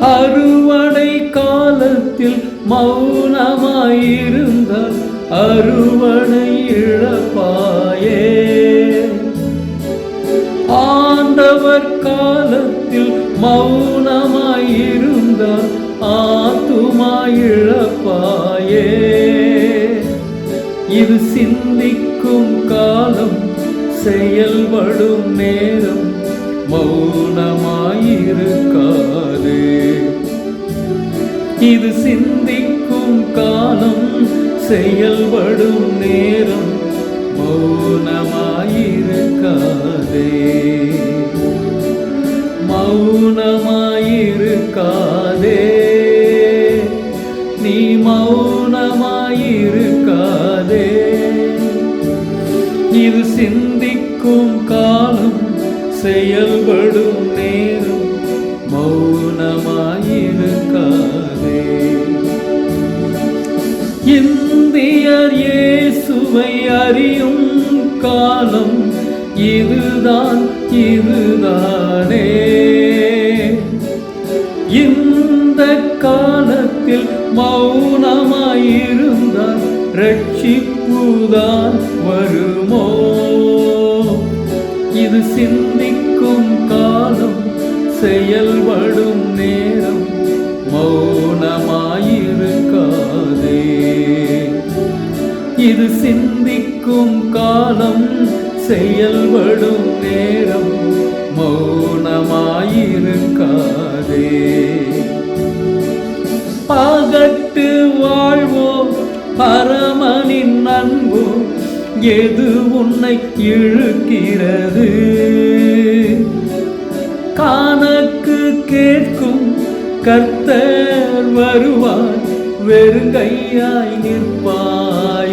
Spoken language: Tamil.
அறுவடை காலத்தில் மௌனமாயிருந்தால் அறுவடை இழப்பாயே. ஆண்டவர் காலத்தில் மௌனமாயிருந்தால் ஆத்துமா இழப்பாயே இது சிந்திக்கும் காலம் செயல்படும் நேரம் மௌனமாயிருக்காதே இது சிந்திக்கும் காலம் செயல்படும் நேரம் மௌனமாயிருக்காதே. மௌனமாயிருக்காதே. நீ மௌனமாயிருக்காதே. இது சிந்திக்கும் காலம் செயல்படும் நேரம் மௌனமாய் உண்மை அறியும் காலம் இதுதான் இதுதானே. இந்த காலத்தில் மௌனமாயிருந்தால் ரட்சிப்புதான் வருமோ? இது சிந்திக்கும் காலம் செயல்படும் நேரம் மௌனமாயிருக்காதே. இது சிந்திக்கும் காலம் செயல்படும் நேரம் மௌனமாயிருக்காதே. பகட்டு வாழ்வோ பரமனின் அன்போ எது உன்னை இழுக்கிறது? காணக்கு கேட்கும் கர்த்தர் வருவார் வெறுங்கையாய் நிற்பார்.